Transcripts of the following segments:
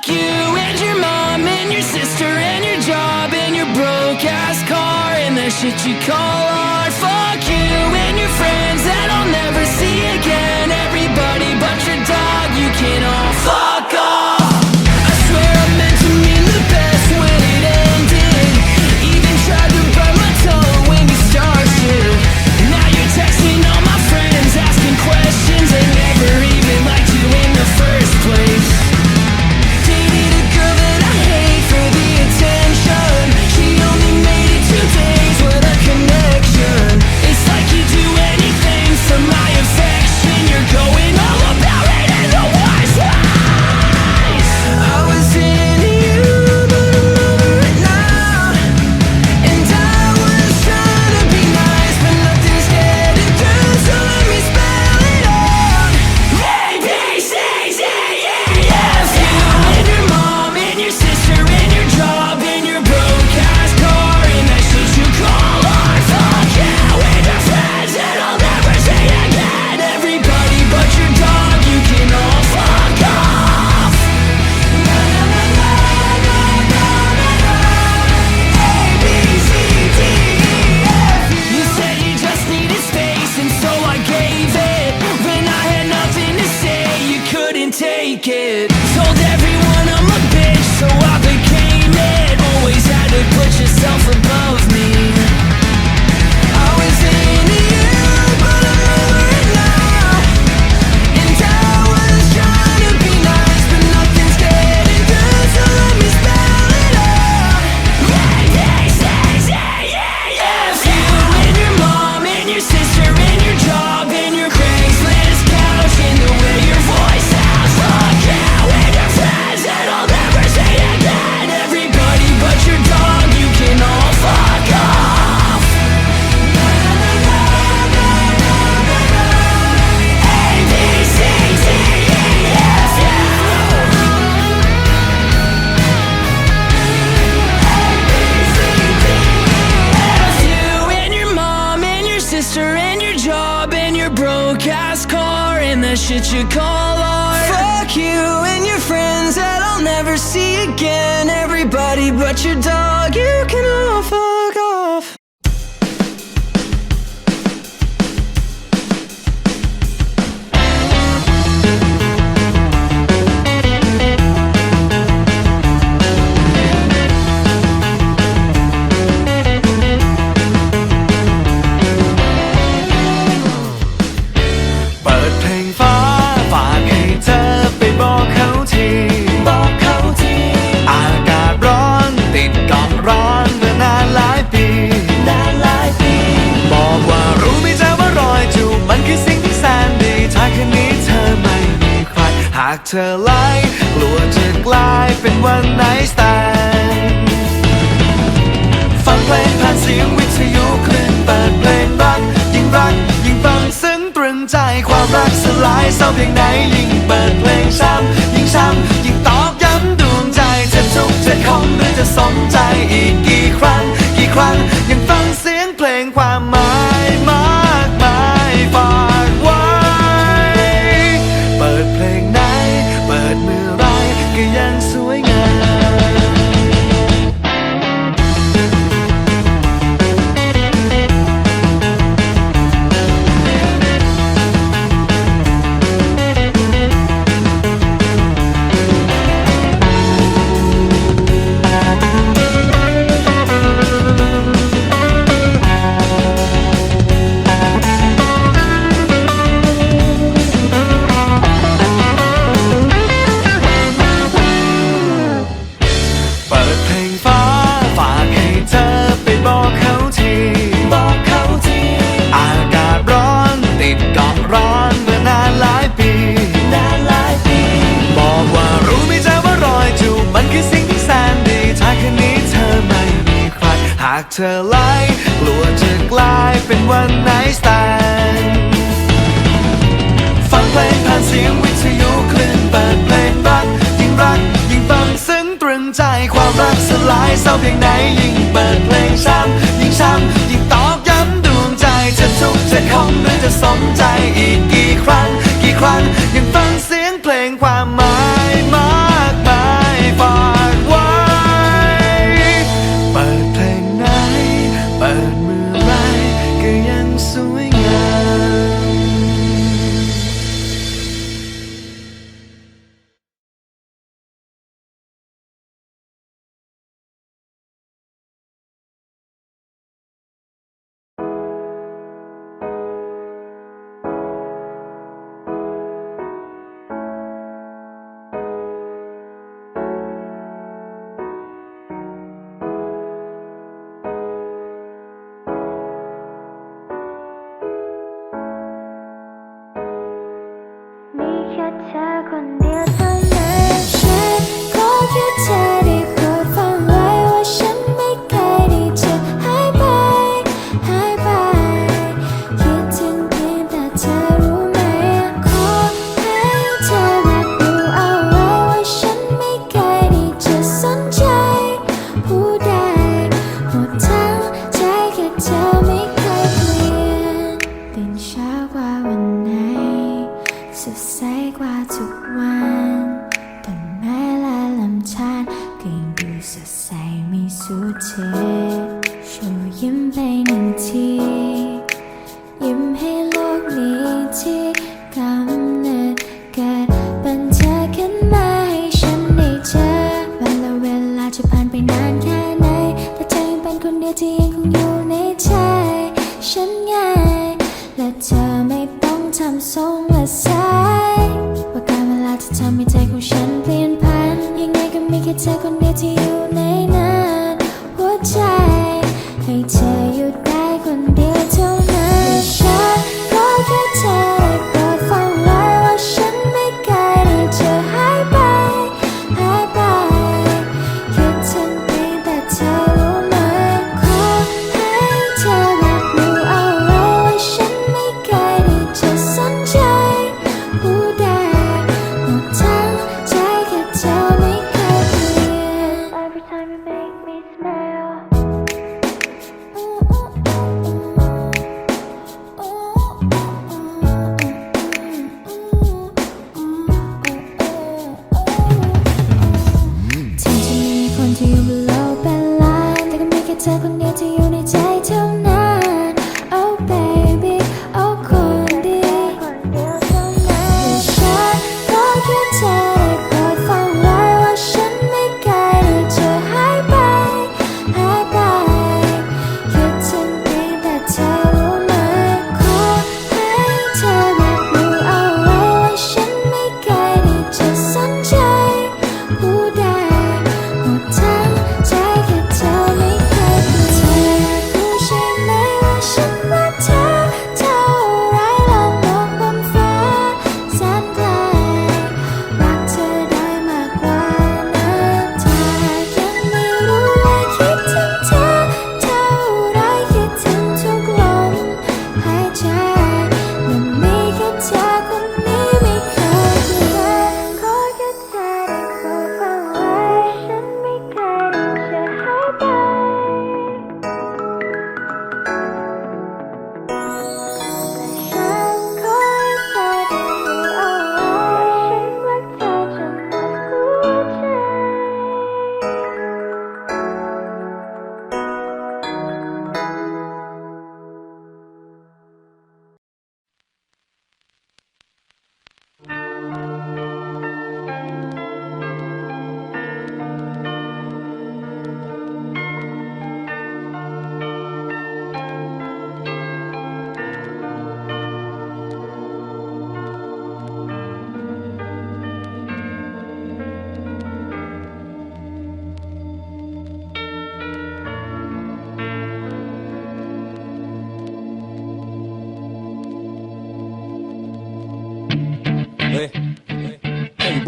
Fuck you and your mom and your sister and your job and your broke ass car and the shit you call art. Fuck you and your friends that I'll never see again. รักสลายเศร้าเพียงไหนยิ่งเปิดเพลงช้ำยิ่งช้ำยิ่งตอกย้ำดวงใจจะทุกข์จะคงหรือจะสมใจอีกกี่ครั้ง กี่ครั้งยังต้อง กลัวจะกลายเป็นวันไหนสแตนฟังเพลงผ่านเสียงวิทยุคลื่นเปิดเพลงรักยิ่งรักยิ่งฟังซึ้งตรึงใจความรักสลายเศร้าเพียงไหนยิ่งเปิดเพลงช้ำยิ่งช้ำยิ่งตอกย้ำดวงใจจะทุกข์จะคงหรือจะสมใจอีกกี่ครั้ง กี่ครั้งยังฟังเสียงเพลงความหมาย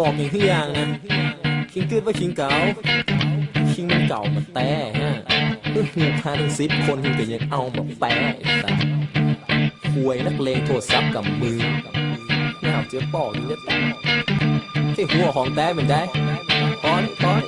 บอกอย่างที่อย่างนะคิงเกิดว่าคิงเก่าคิงมันเก่ามันแต่ฮะเพื่อหูพาทั้งสิบคนคิงก็ยังเอามาแปะหวยนักเลงโทรศัพท์กับมือหน้าเจ๊ปอกอยู่เนี่ยแต่ที่หัวของแต่เป็นได้ตอนตอน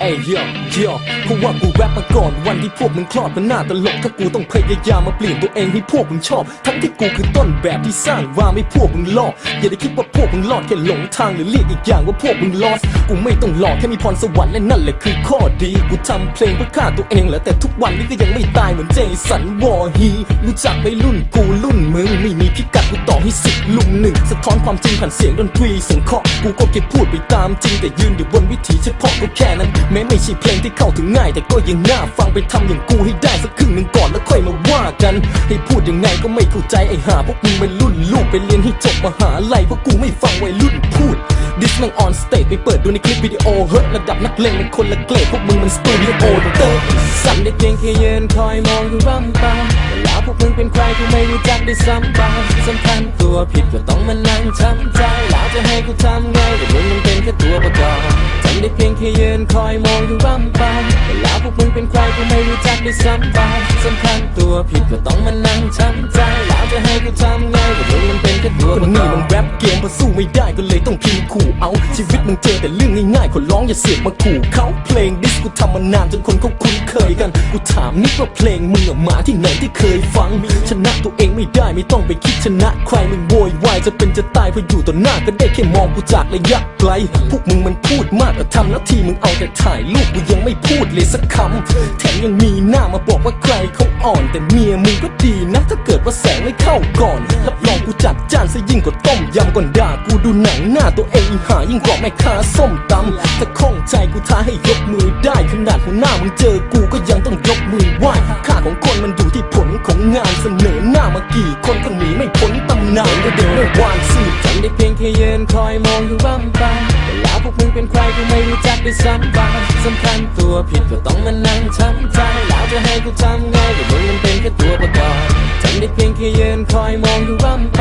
เอ้ยเยอะเยอะเพราะว่ากูแรปมาก่อนวันที่พวกมึงคลอดมันน่าตลกถ้ากูต้องพยายามมาเปลี่ยนตัวเองให้พวกมึงชอบ ทั้งที่กูคือต้นแบบที่สร้างว่าไม่พวกมึงลอกอย่าได้คิดว่าพวกมึงรอดแค่หลงทางหรือเรียกอีกอย่างว่าพวกมึงลอสกูไม่ต้องหลอกแค่มีพรสวรรค์และนั่นแหละคือข้อดีกูทำเพลงเพื่อฆ่าตัวเองแหละแต่ทุกวันนี้ก็ยังไม่ตายเหมือนเจสันวอร์ฮีรู้จักไหมรุ่นกูรุ่นมึงไม่มีพิกัดกูต่อให้สิบลุมหนึ่งสะท้อนความจริงผ่านเสียงดนตรีสังเคราะห์กูก็แค่พูดไปตามจริงแต่ยืนอยู่บนวิถีเฉพาะก็แค่นั้นแม้ไม่ใช่เพลงที่เข้าถึงง่าย แต่ก็ยังน่าฟังไปทำอย่างกูให้ได้สักครึ่งหนึ่งก่อนแล้วค่อยมาว่ากัน ให้พูดยังไงก็ไม่เข้าใจไอ้ห่าพวกมึงเป็นรุ่นลูกไปเรียนให้จบมหาลัยพวกกูไม่ฟังวัยรุ่นพูดดิสแม่งออนสเตจไปเปิดดูในคลิปวิดีโอเฮ้ยระดับนักเลงเป็นคนละเกรดพวกมึงมันสตูดิโอเตอร์สั่นได้เพียงแค่ยืนคอยมองดูร่ำไปเวลาพวกมึงเป็นใครกูไม่รู้จักได้วยซ้ำไปสำคัญตัวผิดก็ต้องมานั่งช้ำใจแล้วจะให้กูทำไงแต่มึงมันเป็นแค่ตัวประกอบ ได้เพียงแค่ยืนคอยมองดูร่ำไปเวลาพวกมึงเป็นใครกูไม่รู้จักด้วยซ้ำไปสำคัญตัวผิดก็ต้องมานั่งช้ำใจแล้วจะให้กูทำไงแต่มึงมันเป็นแค่ตัวประกอบนี่มันแรปเกมพอสู้ไม่ได้ก็เลยต้องพิมพ์ขู่เอาชีวิตมึงเจอแต่เรื่องง่ายๆขอร้องอย่าเสือกมาขู่เขาเพลงดิสกูทำมานานจนคนเขาคุ้นเคยกันกูถามนิดว่าเพลงมึงอะมาที่ไหนที่เคยฟังชนะตัวเองไม่ได้ไม่ต้องไปคิดชนะ ใครมึงโวยวายจะเป็นจะตายเพออยู่ต่อหน้าก็ได้แค่มองกูจากระยะไกลพวกมึงมันพูดมากทำหน้าที่มึงเอาแต่ถ่ายรูปกูยังไม่พูดเลยสักคำแถมยังมีหน้ามาบอกว่าใครเขาอ่อน แต่เมียมึงก็ดีนะถ้าเกิดว่าแสงไม่เข้าก่อนรับรองกูจัดจ้านซะยิ่งกว่าต้มยำก่อนด่ากูดูหนังหน้าตัวเองหายิ่งกว่าแม่ค้าส้มตำถ้าข้องใจกูท้าให้ยกมือได้ขนาดหัวหน้ามึงเจอกูก็ยังต้องยกมือไหว้ค่าของคนมันอยู่ที่ผลของงานเสนอหน้ามากี่คนก็หนีไม่พ้นต นานก็เดินไม่วามสืบจำได้เพียงแค่ยืนคอยมองอยู่ร่ำไปเวลาพวกมึงเป็นใครกูไม่รู้จักไดด้วยซ้ำไปสำคัญตัวผิดก็ต้องมานั่งช้ำใจแล้วจะให้กูทำไงก็มึงมันเป็นแค่ตัวประกอบทำได้เพียงแค่ยืนคอยมองอยู่ร่ำไป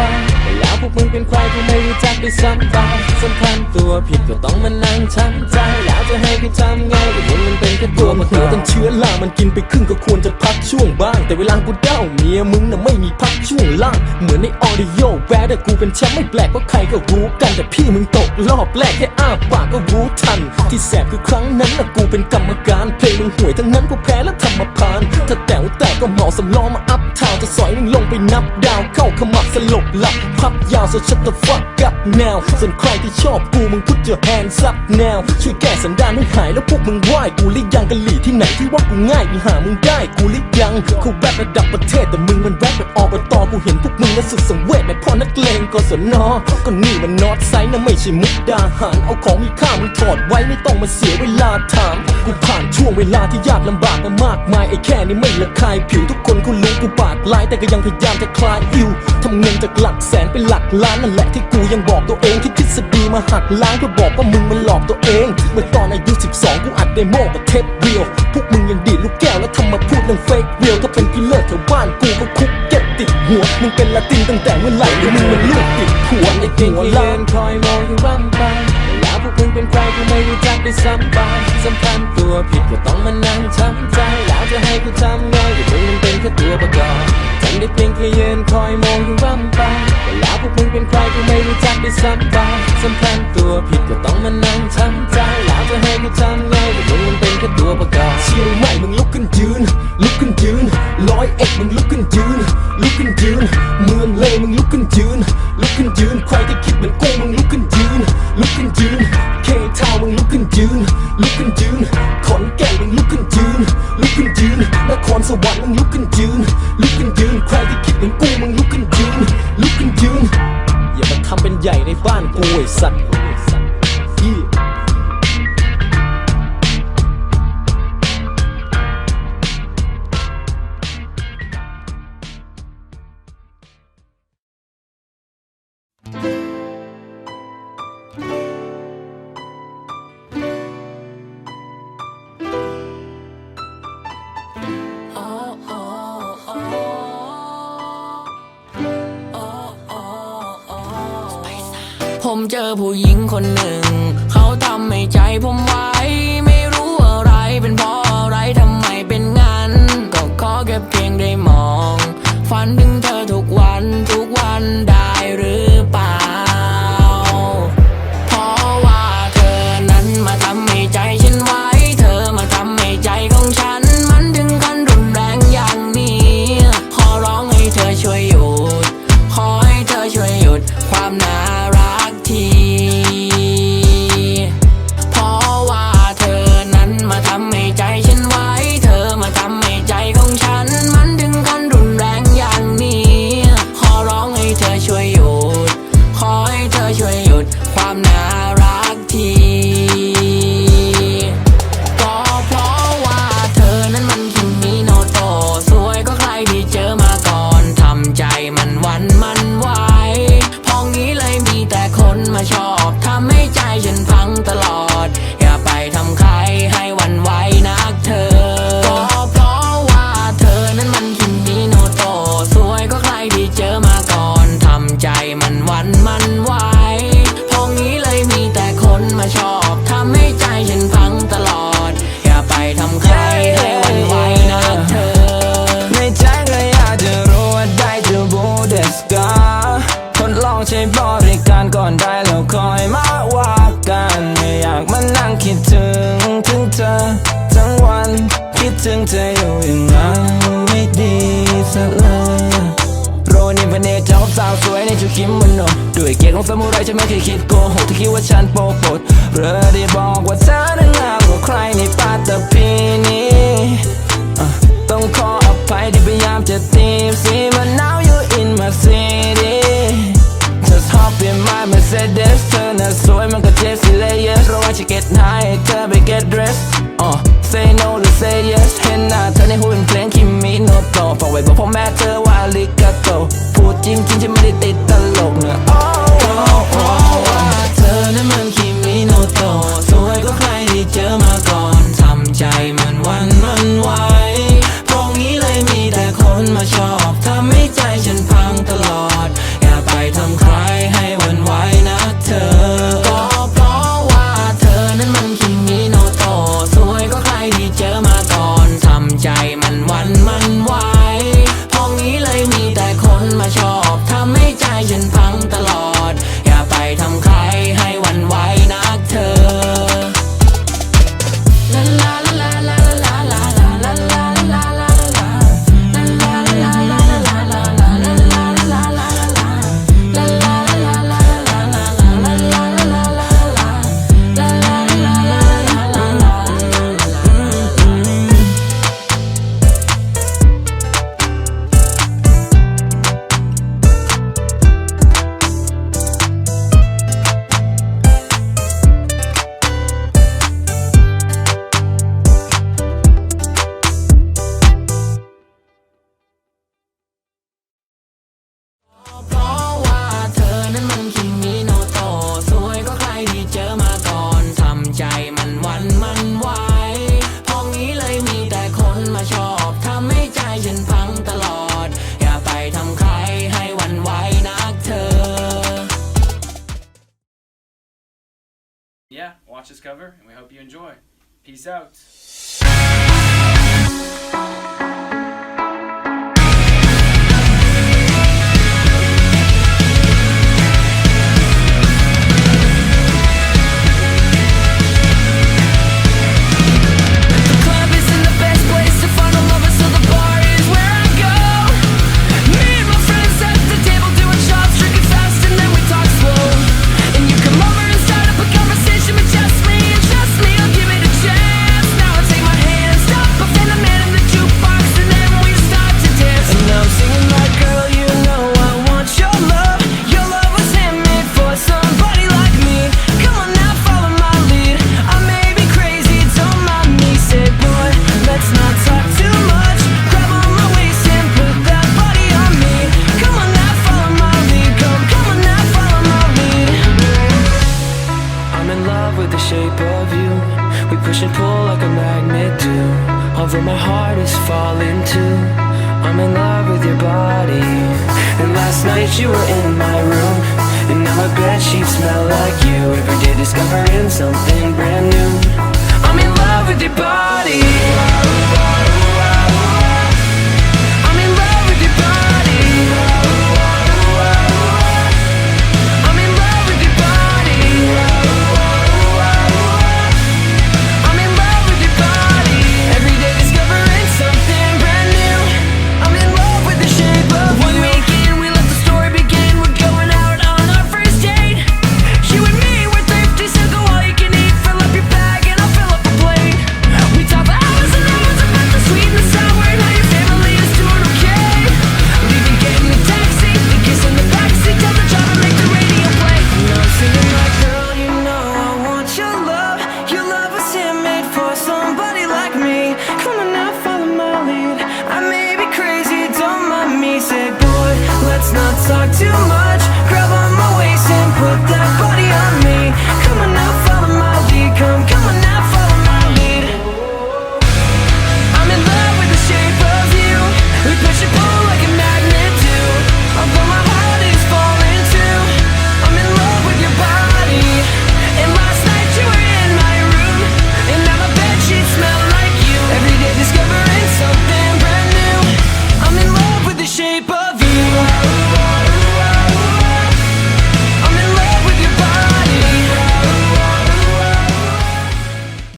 แล้วพวกมึงเป็นใครกูไม่รู้จัก ด้วยซ้ำไปสำคัญตัวผิดก็ต้องมานั่งช้ำใจแล้วจะให้กูทำไงก็มึงมันเป็นแค่ตัวประกอต้นเชื้อรามันกินไปครึ่งก็ควรจะพักช่วงบ้าง แต่เวลากูเด้าเมียมึงน่ะไม่มีพักช่วงล่าง เหมือนในออดิโอแวร์แต่กูเป็นแชมป์ไม่แปลกเพราะใครก็รู้กันแต่พี่มึงตกรอบแรกแค่อ้าปากก็รู้ทัน ที่แสบคือครั้งนั้นน่ะกูเป็นกรรมการเพลงมึงห่วยทั้งนั้นกูแพ้แล้วทำมาพานถ้าแต๋วแตกก็เหมาสำล้อมาอัพทาวจะสอยมึงลงไปนับดาวเข้าขมับสลบหลับพักยาวสุดชัตเตอร์ฟักกับแนวส่วนใครที่ชอบกูมึงพุท your hands up แนวช่วยแก้สันดานให้หายแล้วพวกมึงไหวกูหรือยังกะหลี่ที่ไหนที่ว่ากูง่ายมึงหามึงได้กูหรือยังกูแรประดับประเทศแต่มึงมันแรปแบบอบตกูเห็นพวกมึงแล้วสุดสังเวชแบบพ่อนักเลงกศนก็นี่มันนอตไซน์นะไม่ใช่มุกดาหารเอาของมีค่ามึงถอดไว้ไม่ต้องมาเสียเวลาถามกูผ่านช่วงเวลาที่ยากลำบากมามากมายไอ้แค่นี้ไม่ละคายผิวทุกคนก็รู้กูปากลายแต่ก็ยังพยายามจะคลายอิวทำเงินจากหลักแสนเป็นหลักล้านนั่นแหละที่กูยังบอกตัวเองที่ทฤษฎีมาหักล้างเพื่อบอกว่ามึงมันหลอกตัวเอง เมื่อตอนอายุ 12 กูอัดเดโมกับเทปเรียว พวกมึงยังดีลูกแก้วแล้วทำมาพูดเรื่องเฟกเรียวถ้าเป็นกิเลอร์แถวบ้านกูก็คุกเก็บติดหัว มึงเป็นละตินตั้งแต่เมื่อไหร่หรือมึงมันลูกติดหัวไอ้หัวล้านคอยมองอยู่ร่ำไปแล้วพวกมึงเป็นใครกูไม่รู้จักด้วยซ้ำไปสำคัญตัวผิดก็ต้องมานั่งช้ำใจแล้วจะให้กูทำไงก็มึงมันเป็นแค่ตัวประกอบ ทำได้เพียงแค่ยืนคอยมองอยู่ร่ำไปแต่แล้วพวกมึงเป็นใครกูไม่รู้จักด้วยซ้ำไปสำคัญตัวผิดก็ต้องมานั่งช้ำใจแล้วจะให้กูทำไงก็มึงมันเป็นแค่ตัวประกอบเชียงใหม่มึงลุกขึ้นยืน ลุกขึ้นยืนร้อยเอ็ดมึงลุกขึ้นยืน ลุกขึ้นยืน เมืองเลยมึงลุกขึ้นยืน ลุกขึ้นยืนใครที่คิดเหมือนกูมึงลุกขึ้นยืน ลุกขึ้นยืนเคทาวมึงลุกขึ้นยืน ลุกขึ้นยืนขอนแก่นมึงลุกขึ้นยืน ลุกขึ้นยืนนครสวรรค์มึงลุกขึ้นยืน เหมือนกูมึงลุกขึ้นยืนลุกขึ้นยืนอย่ามาทำเป็นใหญ่ในบ้านกูไอ้สัตว์ ผมเจอผู้หญิงคนหนึ่ง เขาทำให้ใจผมไว้ ไม่รู้อะไรเป็นเพราะอะไรทำไมเป็นงั้น ก็ขอแค่เพียงได้มอง ฝันถึงเธอทุกวันทุกวันได้หรือเปล่า คิดว่าฉันโปกปดเรอได้บอกว่าเธอนั้นงามกว่าใครในปัตตภีนี้ต้องขออภัยที่พยายามจะตีมซี but now you in my city just hop in my Mercedes เธอน่ะสวยมันก็เจ็บสิเลย yes เพราะว่าจะ get high เธอไป get dressed อะ say no หรือ say yes เห็นหน้าเธอในหูเป็นเพลงคิมิโนโตะฝากไว้บอกพ่อแม่เธอว่าลิกาโตพูดจริงจริงฉันไม่ได้ติดตานวันมันไหวห้องนี้เลยมีแต่คนมาชอบทำให้ใจฉันพังตลอด discover, and we hope you enjoy. Peace out. something.